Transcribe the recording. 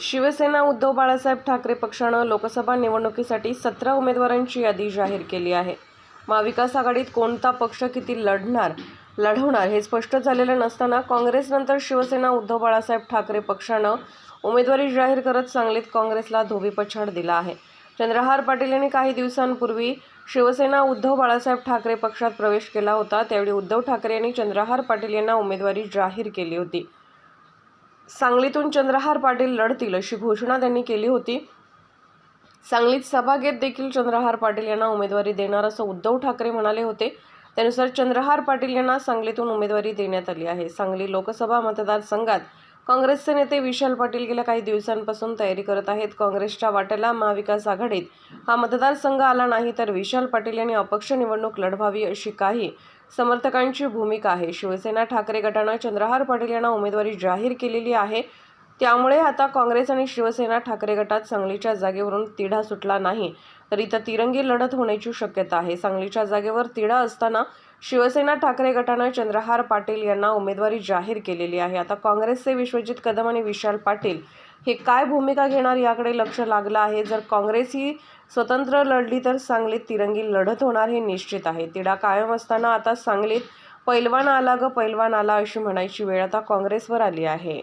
शिवसेना उद्धव बाळासाहेब ठाकरे पक्षानं लोकसभा निवडणुकीसाठी सतरा उमेदवारांची यादी जाहीर केली आहे. महाविकास आघाडीत कोणता पक्ष किती लढणार लढवणार हे स्पष्ट झालेलं नसताना काँग्रेसनंतर शिवसेना उद्धव बाळासाहेब ठाकरे पक्षानं उमेदवारी जाहीर करत सांगलीत काँग्रेसला धोबीपछाड दिला आहे. चंद्रहार पाटील यांनी काही दिवसांपूर्वी शिवसेना उद्धव बाळासाहेब ठाकरे पक्षात प्रवेश केला होता. त्यावेळी उद्धव ठाकरे यांनी चंद्रहार पाटील यांना उमेदवारी जाहीर केली होती. सांगलीतून चंद्रहार पाटील लढतील अशी घोषणा त्यांनी केली होती. सांगलीत सभा घेत देखील चंद्रहार पाटील यांना उमेदवारी देणार असं उद्धव ठाकरे म्हणाले होते. त्यानुसार चंद्रहार पाटील यांना सांगलीतून उमेदवारी देण्यात आली आहे. सांगली लोकसभा मतदारसंघात काँग्रेसचे नेते विशाल पाटील गेल्या काही दिवसांपासून तयारी करत आहेत. काँग्रेसच्या वाट्याला महाविकास आघाडीत हा मतदारसंघ आला नाही तर विशाल पाटील यांनी अपक्ष निवडणूक लढवावी अशी काही समर्थकांची भूमिका आहे. शिवसेना ठाकरे गटानं चंद्रहार पाटील यांना उमेदवारी जाहीर केलेली आहे. त्यामुळे आता काँग्रेस आणि शिवसेना ठाकरे गटात सांगलीच्या जागेवरून तिढा सुटला नाही. तर इथं तिरंगी लढत होण्याची शक्यता आहे. सांगलीच्या जागेवर तिढा असताना शिवसेना ठाकरे गटानं चंद्रहार पाटील यांना उमेदवारी जाहीर केलेली आहे. आता काँग्रेसचे विश्वजित कदम आणि विशाल पाटील हे काय भूमिका घेणार याकडे लक्ष लागलं आहे. जर काँग्रेस ही स्वतंत्र लढली तर सांगलीत तिरंगी लढत होणार हे निश्चित आहे. तिढा कायम असताना आता सांगलीत पैलवान आला ग पैलवान आला अशी म्हणायची वेळ आता काँग्रेसवर आली आहे.